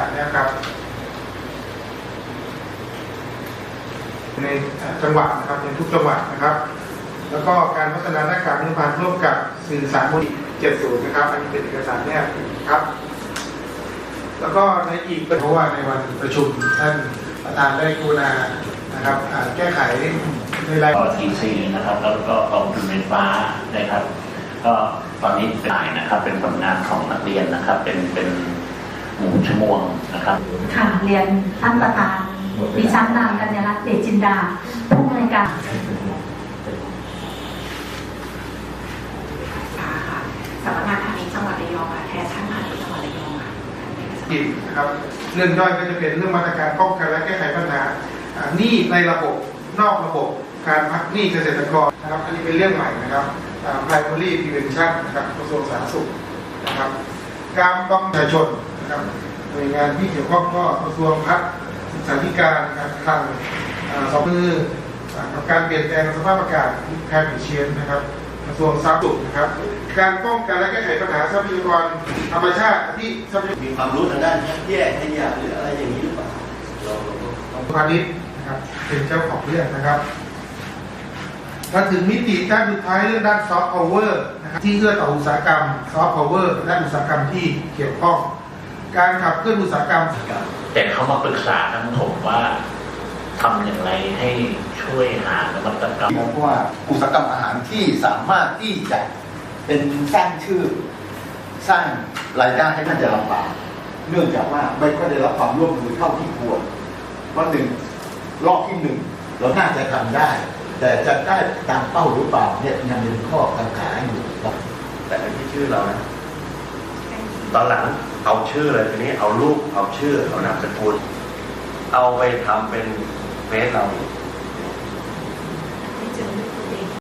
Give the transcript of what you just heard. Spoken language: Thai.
าเนี่ยครับในจังหวัดนะครับในทุกจังหวัดนะครับ แล้วก็การพัฒนาด้าการนิพพานธ์ร่วมกับสื่อสารมวล70 นะครับ อันนี้เป็นเอกสารเนี่ยครับ แล้วก็ในอีกเพราะว่าในวันประชุมท่านประธานได้กรุณานะครับแก้ไขในรายก็ทีซีนะครับ แล้วก็กองทุนไฟฟ้านะครับ ก็ตอนนี้เป็นายนะครับเป็นผลงานของนักเรียนนะครับ เป็นเป็น หมู่ชั่วโมงนะครับ ค่ะเรียนท่านประธานดิฉันนางกัญญารัตน์เดชจินดา ผู้อำนวยการค่ะสำนักงานพาณิชย์จังหวัดระยองค่ะแทนท่านพาณิชย์จังหวัดระยองค่ะอีกนะครับ เรื่องย่อยก็จะเป็นเรื่องมาตรการป้องกันและแก้ไขปัญหาอ่าหนี้ในระบบนอกระบบการพักหนี้เกษตรกรนะครับ อันนี้เป็นเรื่องใหม่นะครับอ่า primary prevention นะครับกระทรวงสาธารณสุขนะครับ การป้องกันประชาชน นะครับหน่วยงานที่เกี่ยวข้องก็กระทรวงพัฒน์ศึกษาธิการการคลังอ่าสองมืออ่ากับการเปลี่ยนแปลงสภาพอากาศแพร่เชื้อนะครับกระทรวงสาธารณสุขนะครับ การป้องกันและแก้ไขปัญหาทรัพยากรธรรมชาติที่ทรัพยากรมีความรู้ทางด้านแยกขยะหรืออะไรอย่างนี้หรือเปล่าเราเราต้องพาณิชย์นะครับเป็นเจ้าของเรื่องนะครับมาถึงมิติด้านสุดท้ายเรื่องด้านซอฟต์พาวเวอร์นะครับที่เอื้อต่ออุตสาหกรรมซอฟต์พาวเวอร์และอุตสาหกรรมที่เกี่ยวข้อง การขับเคลื่อนอุตสาหกรรม แต่เขามาปรึกษาทั้งผมว่าทำอย่างไรให้ช่วยหานวัตกรรมเพราะว่าอุตสาหกรรมอาหารที่สามารถที่จะเป็นสร้างชื่อสร้างรายได้ให้น่าจะลำบากเนื่องจากว่าไม่ค่อยได้รับความร่วมมือเท่าที่ควรว่าหนึ่งรอบที่หนึ่งเราน่าจะทำได้ แต่จะได้ตามเป้าหรือเปล่าเนี่ยยังเป็นข้อกังขาอยู่ครับแต่เป็นที่ชื่อเรานะ ตอนหลังเอาชื่อเลยทีนี้เอารูปเอาชื่อเอานามสกุลเอาไปทำเป็นเฟซเรา